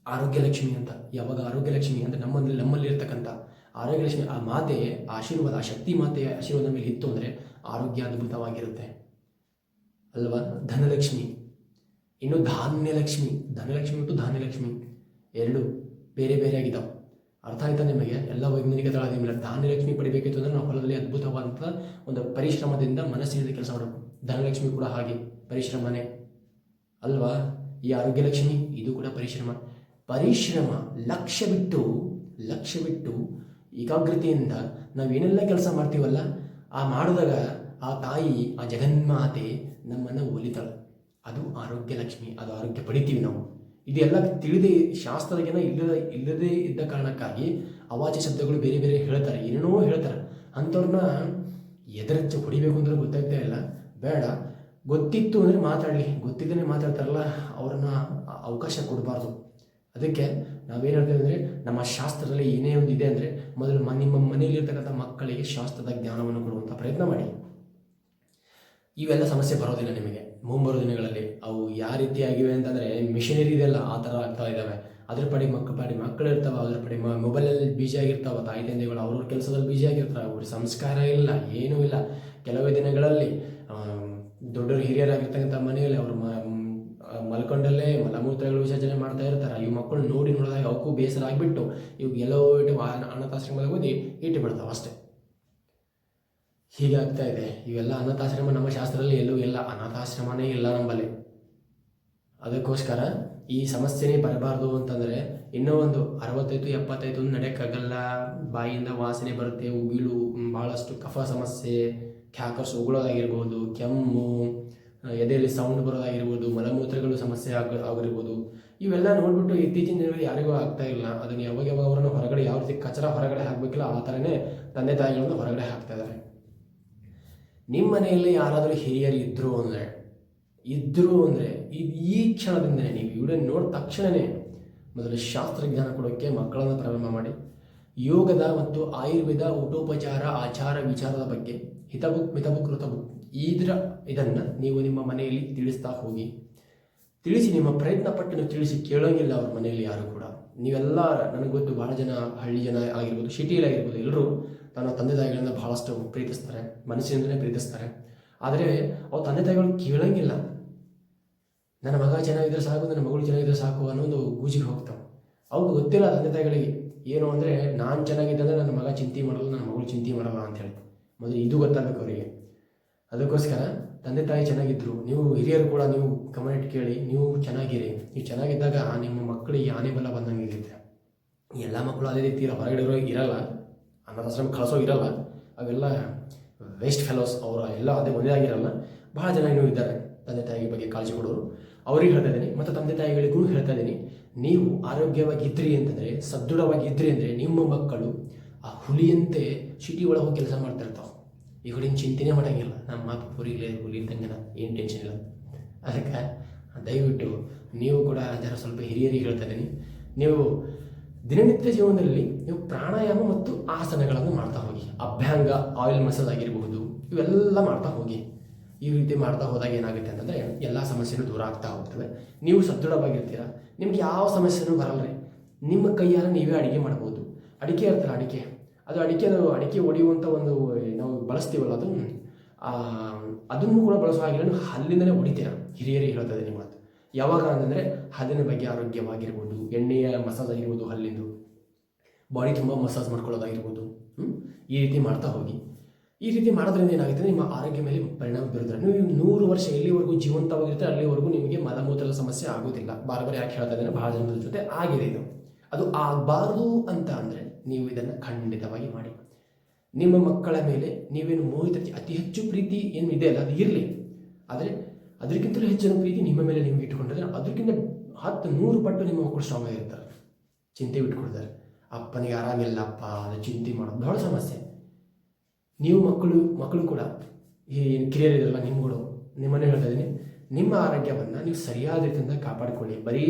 ಆರೋಗ್ಯ ಲಕ್ಷ್ಮಿ ಅಂತ. ಯಾವಾಗ ಆರೋಗ್ಯ ಲಕ್ಷ್ಮಿ ಅಂದರೆ ನಮ್ಮಲ್ಲಿ ನಮ್ಮಲ್ಲಿ ಇರ್ತಕ್ಕಂಥ ಆರೋಗ್ಯ ಲಕ್ಷ್ಮಿ ಆ ಮಾತೆ, ಆಶೀರ್ವಾದ, ಆ ಶಕ್ತಿ ಮಾತೆಯ ಆಶೀರ್ವಾದ ಮೇಲೆ ಇತ್ತು ಅಂದರೆ ಆರೋಗ್ಯ ಅದ್ಭುತವಾಗಿರುತ್ತೆ ಅಲ್ವಾ? ಧನಲಕ್ಷ್ಮಿ. ಇನ್ನು ಧಾನ್ಯಲಕ್ಷ್ಮಿ. ಧನಲಕ್ಷ್ಮಿ ಮತ್ತು ಧಾನ್ಯಲಕ್ಷ್ಮಿ. ಎರಡು ಬೇರೆ ಬೇರೆ ಆಗಿದ್ದಾವೆ ಅರ್ಥ ಆಯ್ತಾ ನಿಮಗೆ? ಎಲ್ಲ ವೈಜ್ಞಾನಿಕ ತಳಹದಿ ಮೇಲೆ ಧಾನ್ಯಲಕ್ಷ್ಮಿ ಪಡಿಬೇಕಿತ್ತು ಅಂದರೆ ನಾವು ಹೊಲದಲ್ಲಿ ಅದ್ಭುತವಾದಂಥ ಒಂದು ಪರಿಶ್ರಮದಿಂದ ಮನಸ್ಸಿನಿಂದ ಕೆಲಸ ಮಾಡಬೇಕು. ಧನಲಕ್ಷ್ಮಿ ಕೂಡ ಹಾಗೆ, ಪರಿಶ್ರಮನೇ. ಅಲ್ವಾ? ಈ ಆರೋಗ್ಯ ಲಕ್ಷ್ಮಿ ಇದು ಕೂಡ ಪರಿಶ್ರಮ. ಪರಿಶ್ರಮ ಲಕ್ಷ್ಯ ಬಿಟ್ಟು ಲಕ್ಷ್ಯ ಬಿಟ್ಟು ಏಕಾಗ್ರತೆಯಿಂದ ನಾವು ಏನೆಲ್ಲ ಕೆಲಸ ಮಾಡ್ತೀವಲ್ಲ, ಆ ಮಾಡಿದಾಗ ಆ ತಾಯಿ, ಆ ಜಗನ್ಮಾತೆ ನಮ್ಮನ್ನು ಒಲಿತಾಳೆ. ಅದು ಆರೋಗ್ಯ ಲಕ್ಷ್ಮಿ, ಅದು ಆರೋಗ್ಯ ಪಡಿತೀವಿ ನಾವು. ಇದೆಲ್ಲ ತಿಳಿದೇ ಶಾಸ್ತ್ರದ ಜನ ಇಲ್ಲದ, ಇಲ್ಲದೇ ಇದ್ದ ಕಾರಣಕ್ಕಾಗಿ ಅವಾಚ್ಯ ಶಬ್ದಗಳು ಬೇರೆ ಬೇರೆ ಹೇಳ್ತಾರೆ, ಏನೇನೋ ಹೇಳ್ತಾರೆ. ಅಂಥವ್ರನ್ನ ಎದರಚ್ಚು ಹೊಡಿಬೇಕು ಅಂದ್ರೆ ಗೊತ್ತಾಗ್ತಾ ಇಲ್ಲ. ಬೇಡ. ಗೊತ್ತಿತ್ತು ಅಂದರೆ ಮಾತಾಡಲಿ. ಗೊತ್ತಿದ್ದೇನೆ ಮಾತಾಡ್ತಾರಲ್ಲ, ಅವ್ರನ್ನ ಅವಕಾಶ ಕೊಡಬಾರ್ದು. ಅದಕ್ಕೆ ನಾವೇನು ಹೇಳ್ತೇವೆ ಅಂದರೆ, ನಮ್ಮ ಶಾಸ್ತ್ರದಲ್ಲಿ ಏನೇ ಒಂದು ಇದೆ ಅಂದರೆ, ಮೊದಲು ನಿಮ್ಮ ಮನೆಯಲ್ಲಿರ್ತಕ್ಕಂಥ ಮಕ್ಕಳಿಗೆ ಶಾಸ್ತ್ರದ ಜ್ಞಾನವನ್ನು ಕೊಡುವಂಥ ಪ್ರಯತ್ನ ಮಾಡಿ. ಇವೆಲ್ಲ ಸಮಸ್ಯೆ ಬರೋದಿಲ್ಲ ನಿಮಗೆ. ಮುಂಬರೋ ದಿನಗಳಲ್ಲಿ ಅವು ಯಾವ ರೀತಿ ಆಗಿವೆ ಅಂತಂದರೆ ಮಿಷಿನರಿ ಇದೆಲ್ಲ ಆ ಥರ ಆಗ್ತಾ ಇದ್ದಾವೆ. ಅದ್ರ ಪಡಿ ಮಕ್ಕ ಪಾಡಿ ಮಕ್ಕಳು ಇರ್ತಾವೆ, ಅದ್ರ ಪಡಿ ಮೊಬೈಲಲ್ಲಿ ಬಿಜಿ ಆಗಿರ್ತಾವೆ, ತಾಯಿ ತಂದೆಗಳು ಅವ್ರವ್ರ ಕೆಲಸದಲ್ಲಿ ಬಿಜಿ ಆಗಿರ್ತಾರೆ ಅವ್ರ ಸಂಸ್ಕಾರ ಇಲ್ಲ, ಏನೂ ಇಲ್ಲ. ಕೆಲವೇ ದಿನಗಳಲ್ಲಿ ದೊಡ್ಡವರು ಹಿರಿಯರಾಗಿರ್ತಕ್ಕಂಥ ಮನೆಯಲ್ಲಿ ಅವರು ಮಲ್ಕೊಂಡಲ್ಲೇ ಮಲಮೂತ್ರಗಳು ವಿಸರ್ಜನೆ ಮಾಡ್ತಾ ಇರ್ತಾರೆ. ಇವು ಮಕ್ಕಳು ನೋಡಿ ನೋಡಿದಾಗ ಅವಕ್ಕೂ ಬೇಸರ ಆಗಿಬಿಟ್ಟು ಇವು ಎಲ್ಲೋ ಇಟ್ಟು ಅನಾಥಾಶ್ರಮದಾಗ ಓದಿ ಇಟ್ಟು ಬಿಡ್ತಾವೆ ಅಷ್ಟೇ. ಹೀಗಾಗ್ತಾ ಇದೆ. ಇವೆಲ್ಲ ಅನಾಥಾಶ್ರಮ ನಮ್ಮ ಶಾಸ್ತ್ರದಲ್ಲಿ ಎಲ್ಲೂ ಇಲ್ಲ. ಅನಾಥಾಶ್ರಮನೇ ಇಲ್ಲ ನಂಬಲ್ಲಿ ಅದಕ್ಕೋಸ್ಕರ ಈ ಸಮಸ್ಯೆನೇ ಬರಬಾರ್ದು ಅಂತಂದರೆ ಇನ್ನೂ ಒಂದು ಅರವತ್ತೈದು, ಎಪ್ಪತ್ತೈದು ನಡೆಯೋಕ್ಕಾಗಲ್ಲ ಬಾಯಿಯಿಂದ ವಾಸನೆ ಬರುತ್ತೆ ಉಗಿಳು ಭಾಳಷ್ಟು ಕಫ ಸಮಸ್ಯೆ ಕ್ಯಾಕರ್ಸ್ ಉಗುಳೋದಾಗಿರ್ಬೋದು ಕೆಮ್ಮು ಎದೆಯಲ್ಲಿ ಸೌಂಡ್ ಬರೋದಾಗಿರ್ಬೋದು, ಮಲಮೂತ್ರಗಳು ಸಮಸ್ಯೆ ಆಗ, ಆಗಿರ್ಬೋದು. ಇವೆಲ್ಲ ನೋಡಿಬಿಟ್ಟು ಇತ್ತೀಚಿನ ದಿನಗಳು ಯಾರಿಗೂ ಆಗ್ತಾ ಇಲ್ಲ. ಅದನ್ನು ಯಾವಾಗ ಯಾವಾಗ ಅವರನ್ನು ಹೊರಗಡೆ, ಯಾವ ರೀತಿ ಕಚರ ಹೊರಗಡೆ ಹಾಕಬೇಕಿಲ್ಲ, ಆ ಥರನೇ ತಂದೆ ತಾಯಿಗಳನ್ನು ಹೊರಗಡೆ ಹಾಕ್ತಾ ಇದ್ದಾರೆ. ನಿಮ್ಮ ಮನೆಯಲ್ಲಿ ಯಾರಾದರೂ ಹಿರಿಯರು ಇದ್ದರು ಅಂದರೆ ಇದ್ದರು ಅಂದರೆ ಇದು ಈ ಕ್ಷಣದಿಂದಲೇ ನೀವು ವಿಡಿಯೋ ನೋಡಿದ ತಕ್ಷಣವೇ ಮೊದಲು ಶಾಸ್ತ್ರಜ್ಞಾನ ಕೊಡೋಕ್ಕೆ ಮಕ್ಕಳನ್ನು ಪ್ರಾರಂಭ ಮಾಡಿ. ಯೋಗದ ಮತ್ತು ಆಯುರ್ವೇದ, ಊಟೋಪಚಾರ, ಆಚಾರ ವಿಚಾರದ ಬಗ್ಗೆ ಹಿತಬು ಮಿತಬುಕ್ ಋತಬುಕ್ ಇದರ, ಇದನ್ನು ನೀವು ನಿಮ್ಮ ಮನೆಯಲ್ಲಿ ತಿಳಿಸ್ತಾ ಹೋಗಿ. ತಿಳಿಸಿ, ನಿಮ್ಮ ಪ್ರಯತ್ನ ಪಟ್ಟು ತಿಳಿಸಿ ಕೇಳೋಂಗಿಲ್ಲ ಅವ್ರ ಮನೆಯಲ್ಲಿ ಯಾರು ಕೂಡ. ನೀವೆಲ್ಲ, ನನಗೆ ಗೊತ್ತು ಭಾಳ ಜನ ಹಳ್ಳಿ ಜನ ಆಗಿರ್ಬೋದು ಸಿಟಿಯಲ್ಲಿ ಆಗಿರ್ಬೋದು ಎಲ್ಲರೂ ತನ್ನ ತಂದೆ ತಾಯಿಗಳನ್ನ ಬಹಳಷ್ಟು ಪ್ರೀತಿಸ್ತಾರೆ, ಮನಸ್ಸಿನಿಂದಲೇ ಪ್ರೀತಿಸ್ತಾರೆ. ಆದರೆ ಅವ್ರ ತಂದೆ ತಾಯಿಗಳು ಕೇಳೋಂಗಿಲ್ಲ. ನನ್ನ ಮಗ ಚೆನ್ನಾಗಿದ್ರೆ ಸಾಕು, ನನ್ನ ಮಗಳು ಚೆನ್ನಾಗಿದ್ರೆ ಸಾಕು ಅನ್ನೋ ಒಂದು ಗೂಜಿಗೆ ಹೋಗ್ತಾವೆ. ಅವ್ರಿಗೆ ಗೊತ್ತಿಲ್ಲ ತಂದೆ ತಾಯಿಗಳಿಗೆ, ಏನು ಅಂದರೆ ನಾನು ಚೆನ್ನಾಗಿದ್ದೆ ಅಂದರೆ ನನ್ನ ಮಗ ಚಿಂತೆ ಮಾಡಲ್ಲ, ನನ್ನ ಮಗಳು ಚಿಂತೆ ಮಾಡಲ್ಲ ಅಂತೇಳಿ ಮೊದಲು ಇದು ಗೊತ್ತಾಗಬೇಕು ಅವರಿಗೆ. ಅದಕ್ಕೋಸ್ಕರ ತಂದೆ ತಾಯಿ ಚೆನ್ನಾಗಿದ್ದರು ನೀವು ಹಿರಿಯರು ಕೂಡ ನೀವು ಕಮೆಂಟ್ ಕೇಳಿ, ನೀವು ಚೆನ್ನಾಗಿರಿ. ನೀವು ಚೆನ್ನಾಗಿದ್ದಾಗ ನಿಮ್ಮ ಮಕ್ಕಳಿಗೆ ಆನೆ ಬಲ ಬಂದಂಗೆ ಇರುತ್ತೆ. ಎಲ್ಲ ಮಕ್ಕಳು ಅದೇ ರೀತಿ ಹೊರಗಡೆ ಇರೋ ಇರಲ್ಲ. ಅನಾಥಾಶ್ರಮ ಕಳಿಸೋ ಇರಲ್ಲ. ಅವೆಲ್ಲ ವೇಸ್ಟ್ ಫೆಲೋಸ್ ಅವರ ಎಲ್ಲ ಅದೇ ಒಂದೇ ಆಗಿರಲ್ಲ. ಬಹಳ ಜನ ಇನ್ನೂ ಇದ್ದಾರೆ. ತಂದೆ ತಾಯಿ ಬಗ್ಗೆ ಕಾಳಜಿ ಕೊಡೋರು. ಅವ್ರಿಗೆ ಹೇಳ್ತಾ ಇದ್ದೀನಿ ಮತ್ತು ತಂದೆ ತಾಯಿಗಳಿಗೂ ಹೇಳ್ತಾ ಇದ್ದೀನಿ, ನೀವು ಆರೋಗ್ಯವಾಗಿ ಇದ್ರಿ ಅಂತಂದರೆ, ಸದೃಢವಾಗಿದ್ರಿ ಅಂದರೆ ನಿಮ್ಮ ಮಕ್ಕಳು ಆ ಹುಲಿಯಂತೆ ಸಿಟಿ ಒಳಗೆ ಹೋಗಿ ಕೆಲಸ ಮಾಡ್ತಾ ಇರ್ತಾವೆ. ಈ ಹುಲಿನ ಚಿಂತೆನೇ ಮಾಡೋಂಗಿಲ್ಲ. ನಮ್ಮ ಮಾತು ಪೂರಿಲೇ ಹುಲಿ ಇದ್ದಂಗೆನ ಏನು ಟೆನ್ಷನ್ ಇಲ್ಲ. ಅದಕ್ಕೆ ದಯವಿಟ್ಟು ನೀವು ಕೂಡ ಜರ ಸ್ವಲ್ಪ ಹಿರಿಯರಿಗೆ ಹೇಳ್ತಾ ಇದ್ದೀನಿ. ನೀವು ದಿನನಿತ್ಯ ಜೀವನದಲ್ಲಿ ನೀವು ಪ್ರಾಣಾಯಾಮ ಮತ್ತು ಆಸನಗಳನ್ನು ಮಾಡ್ತಾ ಹೋಗಿ. ಅಭ್ಯಾಂಗ ಆಯಿಲ್ ಮಸಾಜ್ ಆಗಿರಬಹುದು, ಇವೆಲ್ಲ ಮಾಡ್ತಾ ಹೋಗಿ. ಈ ರೀತಿ ಮಾಡ್ತಾ ಹೋದಾಗ ಏನಾಗುತ್ತೆ ಅಂತಂದರೆ ಎಲ್ಲ ಸಮಸ್ಯೆಗಳು ದೂರ ಆಗ್ತಾ ಹೋಗ್ತವೆ. ನೀವು ಸದೃಢವಾಗಿರ್ತೀರ? ನಿಮ್ಗೆ ಯಾವ ಸಮಸ್ಯೆನೂ ಬರಲ್ಲ ರೀ ನಿಮ್ಮ ಕೈಯಾರ ನೀವೇ ಅಡುಗೆ ಮಾಡ್ಬೋದು. ಅಡಿಕೆ ಇರ್ತಲ್ಲ ಅಡಿಕೆ, ಅದು ಅಡಿಕೆ ಅಡಿಕೆ ಹೊಡೆಯುವಂಥ ಒಂದು ನಾವು ಬಳಸ್ತೀವಲ್ಲ ಅದು ಅದನ್ನು ಕೂಡ ಬಳಸೋ ಹಾಗೆ ಹಲ್ಲಿಂದಲೇ ಹೊಡಿತೀರ? ಹಿರಿಯರಿಗೆ ಹೇಳ್ತದೆ ನಿಮ್ಮ ಮಾತು. ಯಾವಾಗ ಅಂತಂದರೆ ಹಲ್ಲಿನ ಬಗ್ಗೆ ಆರೋಗ್ಯವಾಗಿರ್ಬೋದು, ಎಣ್ಣೆಯ ಮಸಾಜ್ ಆಗಿರ್ಬೋದು ಹಲ್ಲಿಂದು. ಬಾಡಿ ತುಂಬ ಮಸಾಜ್ ಮಾಡ್ಕೊಳ್ಳೋದಾಗಿರ್ಬೋದು. ಈ ರೀತಿ ಮಾಡ್ತಾ ಹೋಗಿ. ಈ ರೀತಿ ಮಾಡೋದ್ರಿಂದ ಏನಾಗುತ್ತೆ? ನಿಮ್ಮ ಆರೋಗ್ಯ ಮೇಲೆ ಪರಿಣಾಮ ಬೀರುತ್ತೆ ನೀವು ನೂರು ವರ್ಷ ಎಲ್ಲಿವರೆಗೂ ಜೀವಂತವಾಗಿರುತ್ತೆ ಅಲ್ಲಿವರೆಗೂ ನಿಮಗೆ ಮಲಮೂತ್ರದ ಸಮಸ್ಯೆ ಆಗೋದಿಲ್ಲ. ಬಾರ್ ಬಾರಿ ಯಾಕೆ ಹೇಳ್ತಾ ಇದ್ದಾರೆ ಭಾಳ ಜನರ ಜೊತೆ ಆಗಿದೆ ಇದು. ಅದು ಆಗಬಾರ್ದು ಅಂತ ಅಂದರೆ ನೀವು ಇದನ್ನು ಖಂಡಿತವಾಗಿ ಮಾಡಿ. ನಿಮ್ಮ ಮಕ್ಕಳ ಮೇಲೆ ನೀವೇನು ಮೋಹಿತ ಅತಿ ಹೆಚ್ಚು ಪ್ರೀತಿ ಏನು ಇದೆ ಅಲ್ಲ ಅದು ಇರಲಿ. ಆದರೆ ಅದಕ್ಕಿಂತಲೂ ಹೆಚ್ಚಿನ ಪ್ರೀತಿ ನಿಮ್ಮ ಮೇಲೆ ನಿಮ್ಗೆ ಇಟ್ಕೊಂಡಿದ್ರೆ ಅದಕ್ಕಿಂತ ಹತ್ತು ನೂರು ಪಟ್ಟು ನಿಮ್ಮ ಮಕ್ಕಳು ಸ್ಟ್ರಾಂಗ್ ಆಗಿರ್ತಾರೆ ಚಿಂತೆ ಬಿಟ್ಕೊಳ್ತಾರೆ. ಅಪ್ಪನಿಗೆ ಆರಾಮಿಲ್ಲಪ್ಪ ಅದು ಚಿಂತೆ ಮಾಡೋದು ಬಹಳ ಸಮಸ್ಯೆ. ನೀವು ಮಕ್ಕಳು ಮಕ್ಕಳು ಕೂಡ ಈ ಕಿರಿಯರ್ ಇದ್ರಲ್ಲ ನಿಮ್ಗಳು ನಿಮ್ಮನ್ನೇ ಹೇಳ್ತಾ ಇದ್ದೀನಿ. ನಿಮ್ಮ ಆರೋಗ್ಯವನ್ನು ನೀವು ಸರಿಯಾದ ರೀತಿಯಿಂದ ಕಾಪಾಡಿಕೊಳ್ಳಿ. ಬರೀ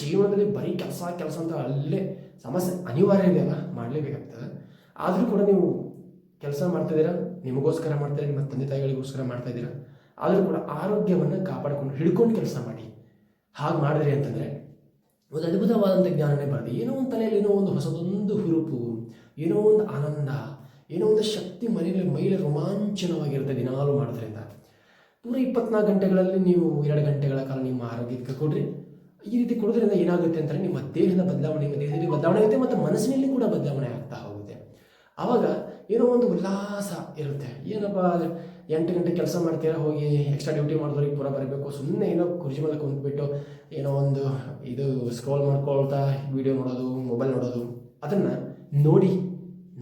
ಜೀವನದಲ್ಲಿ ಬರೀ ಕೆಲಸ ಕೆಲಸ ಅಂತ ಅಲ್ಲೇ ಸಮಸ್ಯೆ ಅನಿವಾರ್ಯ ಇದೆಯಲ್ಲ ಮಾಡಲೇಬೇಕಾಗ್ತದೆ. ಆದರೂ ಕೂಡ ನೀವು ಕೆಲಸ ಮಾಡ್ತಿದ್ದೀರಾ ನಿಮಗೋಸ್ಕರ ಮಾಡ್ತೀರಾ ನಿಮ್ಮ ತಂದೆ ತಾಯಿಗಳಿಗೋಸ್ಕರ ಮಾಡ್ತಾ ಇದ್ದೀರಾ? ಆದರೂ ಕೂಡ ಆರೋಗ್ಯವನ್ನು ಕಾಪಾಡಿಕೊಂಡು ಹಿಡ್ಕೊಂಡು ಕೆಲಸ ಮಾಡಿ. ಹಾಗೆ ಮಾಡಿದ್ರಿ ಅಂತಂದರೆ, ಒಂದು ಅದ್ಭುತವಾದಂಥ ಜ್ಞಾನನೇ ಬರುತ್ತೆ. ಏನೋ ಒಂದು ತಲೆಯಲ್ಲಿ ಏನೋ ಒಂದು ಹೊಸದೊಂದು ಹುರುಪು, ಏನೋ ಒಂದು ಆನಂದ, ಏನೋ ಒಂದು ಶಕ್ತಿ ಮನೆಯಲ್ಲಿ ಮೈಲಿ ರೋಮಾಂಚನವಾಗಿರುತ್ತೆ ದಿನಾಲು ಮಾಡೋದ್ರಿಂದ. ನೂರ ಇಪ್ಪತ್ನಾಲ್ಕು ಗಂಟೆಗಳಲ್ಲಿ ನೀವು ಎರಡು ಗಂಟೆಗಳ ಕಾಲ ನಿಮ್ಮ ಆರೋಗ್ಯಕ್ಕೆ ಕೊಡ್ರಿ. ಈ ರೀತಿ ಕೊಡೋದ್ರಿಂದ ಏನಾಗುತ್ತೆ ಅಂತಂದರೆ ನಿಮ್ಮ ದೇಹದ ಬದಲಾವಣೆ ದೇಹದಲ್ಲಿ ಬದಲಾವಣೆ ಆಗುತ್ತೆ ಮತ್ತು ಮನಸ್ಸಿನಲ್ಲಿ ಕೂಡ ಬದಲಾವಣೆ ಆಗ್ತಾ ಹೋಗುತ್ತೆ. ಆವಾಗ ಏನೋ ಒಂದು ಉಲ್ಲಾಸ ಇರುತ್ತೆ. ಏನಪ್ಪ ಎಂಟು ಗಂಟೆ ಕೆಲಸ ಮಾಡ್ತೀರಾ, ಹೋಗಿ ಎಕ್ಸ್ಟ್ರಾ ಡ್ಯೂಟಿ ಮಾಡಿದವ್ರಿಗೆ ಪೂರ ಬರಬೇಕು. ಸುಮ್ಮನೆ ಏನೋ ಕುರ್ಜಿ ಮೇಲೆ ಕುಂತ್ಬಿಟ್ಟು ಏನೋ ಒಂದು ಇದು ಸ್ಕ್ರೋಲ್ ಮಾಡ್ಕೊಳ್ತಾ ವಿಡಿಯೋ ನೋಡೋದು ಮೊಬೈಲ್ ನೋಡೋದು, ಅದನ್ನು ನೋಡಿ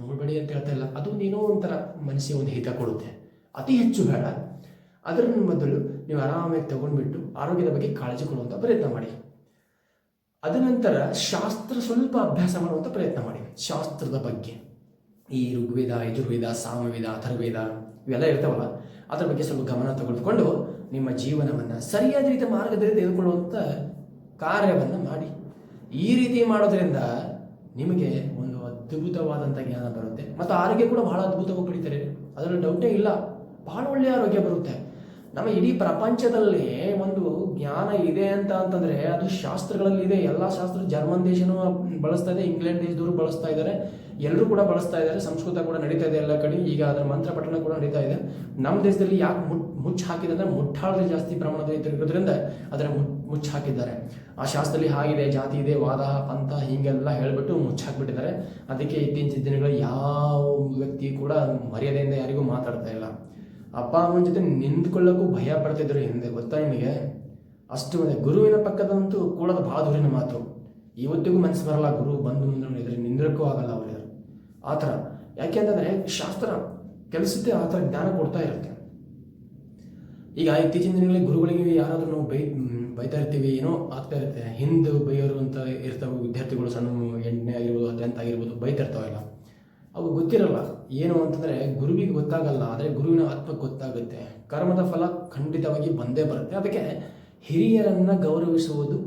ನೋಡಬೇಡಿ ಅಂತ ಹೇಳ್ತಾ ಇಲ್ಲ. ಅದು ಏನೋ ಒಂಥರ ಮನಸ್ಸಿಗೆ ಒಂದು ಹಿತ ಕೊಡುತ್ತೆ. ಅತಿ ಹೆಚ್ಚು ಬೇಡ. ಅದರ ಮೊದಲು ನೀವು ಆರಾಮಾಗಿ ತಗೊಂಡ್ಬಿಟ್ಟು ಆರೋಗ್ಯದ ಬಗ್ಗೆ ಕಾಳಜಿ ಕೊಡುವಂಥ ಪ್ರಯತ್ನ ಮಾಡಿ. ಅದ ನಂತರ ಶಾಸ್ತ್ರ ಸ್ವಲ್ಪ ಅಭ್ಯಾಸ ಮಾಡುವಂಥ ಪ್ರಯತ್ನ ಮಾಡಿ. ಶಾಸ್ತ್ರದ ಬಗ್ಗೆ ಈ ಋಗ್ವೇದ, ಯಜುರ್ವೇದ, ಸಾಮವೇದ, ಅಥರ್ವೇದ ಇವೆಲ್ಲ ಇರ್ತಾವಲ್ಲ, ಅದ್ರ ಬಗ್ಗೆ ಸ್ವಲ್ಪ ಗಮನ ತೆಗೆದುಕೊಂಡು ನಿಮ್ಮ ಜೀವನವನ್ನು ಸರಿಯಾದ ರೀತಿ ಮಾರ್ಗದಲ್ಲಿ ತೆಗೆದುಕೊಳ್ಳುವಂಥ ಕಾರ್ಯವನ್ನು ಮಾಡಿ. ಈ ರೀತಿ ಮಾಡೋದ್ರಿಂದ ನಿಮಗೆ ಒಂದು ಅದ್ಭುತವಾದಂಥ ಜ್ಞಾನ ಬರುತ್ತೆ. ಮತ್ತು ಆರೋಗ್ಯ ಕೂಡ ಬಹಳ ಅದ್ಭುತವಾಗಿ ಕಡಿತಾರೆ ಅದರಲ್ಲಿ ಡೌಟೇ ಇಲ್ಲ. ಬಹಳ ಒಳ್ಳೆಯ ಆರೋಗ್ಯ ಬರುತ್ತೆ. ನಮ್ಮ ಇಡೀ ಪ್ರಪಂಚದಲ್ಲಿ ಒಂದು ಜ್ಞಾನ ಇದೆ ಅಂತ ಅಂತಂದರೆ ಅದು ಶಾಸ್ತ್ರಗಳಲ್ಲಿ ಇದೆ. ಎಲ್ಲ ಶಾಸ್ತ್ರ ಜರ್ಮನ್ ದೇಶನೂ ಬಳಸ್ತಾ ಇದೆ, ಇಂಗ್ಲೆಂಡ್ ದೇಶದವರು ಬಳಸ್ತಾ ಇದ್ದಾರೆ. ಎಲ್ಲರೂ ಕೂಡ ಬಳಸ್ತಾ ಇದ್ದಾರೆ, ಸಂಸ್ಕೃತ ಕೂಡ ನಡೀತಾ ಇದೆ ಎಲ್ಲ ಕಡೆ. ಈಗ ಅದರ ಮಂತ್ರ ಪಠಣ ಕೂಡ ನಡೀತಾ ಇದೆ. ನಮ್ಮ ದೇಶದಲ್ಲಿ ಯಾಕೆ ಮುಚ್ಚಿ ಹಾಕಿದೆ ಅಂದ್ರೆ ಮುಟ್ಟಾಳರು ಜಾಸ್ತಿ ಪ್ರಮಾಣದಲ್ಲಿ ಇರೋದ್ರಿಂದ ಅದರ ಮುಚ್ಚು ಹಾಕಿದ್ದಾರೆ. ಆ ಶಾಸ್ತ್ರದಲ್ಲಿ ಹಾಗಿದೆ, ಜಾತಿ ಇದೆ, ವಾದ, ಪಂಥ ಹೀಗೆಲ್ಲ ಹೇಳಿಬಿಟ್ಟು ಮುಚ್ಚಾಕ್ಬಿಟ್ಟಿದ್ದಾರೆ ಅದಕ್ಕೆ ಇತ್ತೀಚಿನ ದಿನಗಳಲ್ಲಿ ಯಾವ ವ್ಯಕ್ತಿ ಕೂಡ ಮರ್ಯಾದೆಯಿಂದ ಯಾರಿಗೂ ಮಾತಾಡ್ತಾ ಇಲ್ಲ. ಅಪ್ಪ ಅಮ್ಮನ ಜೊತೆ ನಿಂತ್ಕೊಳ್ಳೋಕ್ಕೂ ಭಯ ಪಡ್ತಿದ್ರು ಹಿಂದೆ, ಗೊತ್ತಾ ನಿಮಗೆ ಅಷ್ಟು ಮತ್ತೆ ಗುರುವಿನ ಪಕ್ಕದಂತೂ ಕೂಡದ ಭಾಳ ಮಾತು. ಇವತ್ತಿಗೂ ಮನಸ್ಸು ಬರಲ್ಲ, ಗುರು ಬಂದು ಮುಂದೆ ನಿಂದ್ರಕ್ಕೂ ಆಗಲ್ಲ. ಆ ಥರ. ಯಾಕೆಂತಂದರೆ ಶಾಸ್ತ್ರ ಕೆಲಸಕ್ಕೆ ಆ ಥರ ಜ್ಞಾನ ಕೊಡ್ತಾ ಇರುತ್ತೆ. ಈಗ ಇತ್ತೀಚಿನ ದಿನಗಳಲ್ಲಿ ಗುರುಗಳಿಗೆ ಯಾರಾದರೂ ನಾವು ಬೈ, ಬೈತಾ ಇರ್ತೀವಿ, ಏನೋ ಆಗ್ತಾ ಇರುತ್ತೆ. ಹಿಂದೆ ಬೈಯೋರು ಅಂತ ಇರ್ತಾವೆ, ವಿದ್ಯಾರ್ಥಿಗಳು ಸಣ್ಣ ಎಂಟನೇ ಆಗಿರ್ಬೋದು, ಹತ್ತನೇ ಆಗಿರ್ಬೋದು, ಬೈತಾ ಇರ್ತಾವಲ್ಲ ಅವು ಗೊತ್ತಿರಲ್ಲ. ಏನು ಅಂತಂದರೆ ಗುರುವಿಗೆ ಗೊತ್ತಾಗಲ್ಲ, ಆದರೆ ಗುರುವಿನ ಆತ್ಮಕ್ಕೆ ಗೊತ್ತಾಗುತ್ತೆ. ಕರ್ಮದ ಫಲ ಖಂಡಿತವಾಗಿ ಬಂದೇ ಬರುತ್ತೆ. ಅದಕ್ಕೆ ಹಿರಿಯರನ್ನು ಗೌರವಿಸುವುದು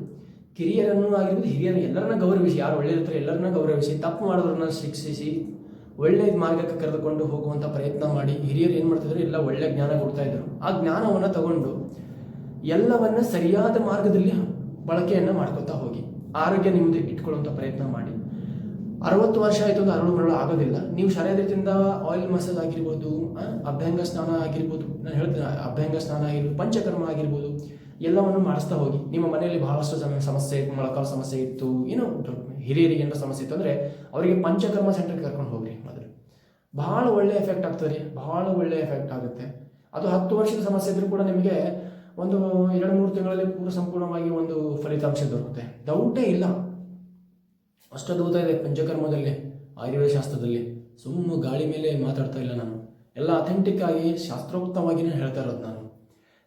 ಕಿರಿಯರನ್ನು ಆಗಿರ್ಬೋದು ಹಿರಿಯರನ್ನು ಎಲ್ಲರನ್ನ ಗೌರವಿಸಿ, ಯಾರು ಒಳ್ಳೆ ಇರ್ತಾರೆ ಎಲ್ಲರನ್ನ ಗೌರವಿಸಿ, ತಪ್ಪು ಮಾಡೋದ್ರನ್ನ ಶಿಕ್ಷಿಸಿ ಒಳ್ಳೆಯ ಮಾರ್ಗಕ್ಕೆ ಕರೆದುಕೊಂಡು ಹೋಗುವಂಥ ಪ್ರಯತ್ನ ಮಾಡಿ ಹಿರಿಯರು ಏನು ಮಾಡ್ತಿದ್ರು? ಎಲ್ಲ ಒಳ್ಳೆಯ ಜ್ಞಾನ ಕೊಡ್ತಾ ಇದ್ರು. ಆ ಜ್ಞಾನವನ್ನು ತಗೊಂಡು ಎಲ್ಲವನ್ನ ಸರಿಯಾದ ಮಾರ್ಗದಲ್ಲಿ ಬಳಕೆಯನ್ನು ಮಾಡ್ಕೊತಾ ಹೋಗಿ. ಆರೋಗ್ಯ ನಿಮ್ಮದು ಇಟ್ಕೊಳ್ಳುವಂಥ ಪ್ರಯತ್ನ ಮಾಡಿ. ಅರವತ್ತು ವರ್ಷ ಆಯಿತು ಅಂದ್ರೆ ಅರಳು ಮರಳು ಆಗೋದಿಲ್ಲ. ನೀವು ಸರಿಯಾದ ರೀತಿಯಿಂದ ಆಯಿಲ್ ಮಸಾಜ್ ಆಗಿರ್ಬೋದು ಅಭ್ಯಂಗ ಸ್ನಾನ ಆಗಿರ್ಬೋದು, ನಾನು ಹೇಳ್ತೀನಿ, ಅಭ್ಯಂಗ ಸ್ನಾನ ಆಗಿರ್ಬೋದು, ಪಂಚಕರ್ಮ ಆಗಿರ್ಬೋದು, ಎಲ್ಲವನ್ನು ಮಾಡಿಸ್ತಾ ಹೋಗಿ. ನಿಮ್ಮ ಮನೆಯಲ್ಲಿ ಬಹಳಷ್ಟು ಸಮಸ್ಯೆ, ಮೊಳಕಾಲ ಸಮಸ್ಯೆ ಇತ್ತು, ಏನೋ ಹಿರಿಯರಿಗೆ ಏನೋ ಸಮಸ್ಯೆ ಇತ್ತು ಅಂದರೆ ಅವರಿಗೆ ಪಂಚಕರ್ಮ ಸೆಂಟರ್ಗೆ ಕರ್ಕೊಂಡು ಹೋಗ್ರಿ ಮೊದಲು. ಬಹಳ ಒಳ್ಳೆ ಎಫೆಕ್ಟ್ ಆಗ್ತದೆ ರೀ, ಬಹಳ ಒಳ್ಳೆ ಎಫೆಕ್ಟ್ ಆಗುತ್ತೆ. ಅದು ಹತ್ತು ವರ್ಷದ ಸಮಸ್ಯೆ ಇದ್ರೂ ಕೂಡ ನಿಮಗೆ ಒಂದು ಎರಡು ಮೂರು ತಿಂಗಳಲ್ಲಿ ಪೂರ್ಣ ಸಂಪೂರ್ಣವಾಗಿ ಒಂದು ಫಲಿತಾಂಶ ದೊರಕುತ್ತೆ. ಡೌಟೇ ಇಲ್ಲ. ಅಷ್ಟು ಅದ್ಭುತ ಇದೆ ಪಂಚಕರ್ಮದಲ್ಲಿ ಆಯುರ್ವೇದ ಶಾಸ್ತ್ರದಲ್ಲಿ ಸುಮ್ಮನೆ ಗಾಳಿ ಮೇಲೆ ಮಾತಾಡ್ತಾ ಇಲ್ಲ ನಾನು. ಎಲ್ಲ ಅಥೆಂಟಿಕ್ ಆಗಿ ಶಾಸ್ತ್ರೋಕ್ತವಾಗಿನೇ ಹೇಳ್ತಾ ಇರೋದು ನಾನು.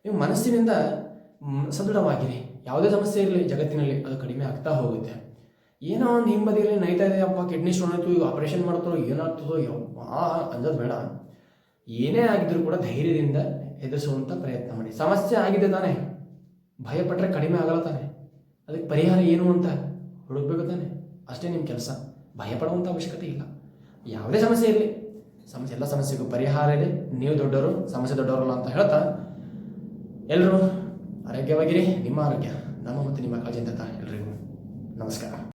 ನೀವು ಮನಸ್ಸಿನಿಂದ ಸದೃಢವಾಗಿರಿ. ಯಾವುದೇ ಸಮಸ್ಯೆ ಇರಲಿ, ಜಗತ್ತಿನಲ್ಲಿ ಅದು ಕಡಿಮೆ ಆಗ್ತಾ ಹೋಗುತ್ತೆ. ಏನೋ ಒಂದು ಹಿಂಬದಿಯಲ್ಲಿ ನೈತಾ ಇದೆ, ಅಪ್ಪ ಕಿಡ್ನಿ ಸ್ಟೋನ್ ಆಯಿತು, ಈಗ ಆಪರೇಷನ್ ಮಾಡ್ತಾರೋ, ಏನಾಗ್ತದೋ ಯಪ್ಪ ಅಂದದ್ದು ಬೇಡ. ಏನೇ ಆಗಿದ್ರು ಕೂಡ ಧೈರ್ಯದಿಂದ ಎದುರಿಸುವಂಥ ಪ್ರಯತ್ನ ಮಾಡಿ. ಸಮಸ್ಯೆ ಆಗಿದೆ ತಾನೇ. ಭಯಪಟ್ಟರೆ ಕಡಿಮೆ ಆಗಲ್ಲ ತಾನೆ. ಅದಕ್ಕೆ ಪರಿಹಾರ ಏನು ಅಂತ ಹುಡುಕ್ಬೇಕು ತಾನೆ. ಅಷ್ಟೇ ನಿಮ್ಮ ಕೆಲಸ. ಭಯಪಡುವಂಥ ಅವಶ್ಯಕತೆ ಇಲ್ಲ. ಯಾವುದೇ ಸಮಸ್ಯೆ ಇರಲಿ. ಸಮಸ್ಯೆ ಎಲ್ಲ ಸಮಸ್ಯೆಗೂ ಪರಿಹಾರ ಇದೆ. ನೀವು ದೊಡ್ಡವರು, ಸಮಸ್ಯೆ ದೊಡ್ಡವರಲ್ಲ ಅಂತ ಹೇಳ್ತಾ ಎಲ್ಲರೂ ಆರೋಗ್ಯವಾಗಿರಿ. ನಿಮ್ಮ ಆರೋಗ್ಯ ನಮ್ಮ ಮತ್ತು ನಿಮ್ಮ ಕಾಳಜಿ ಎಲ್ರಿಗೂ ನಮಸ್ಕಾರ.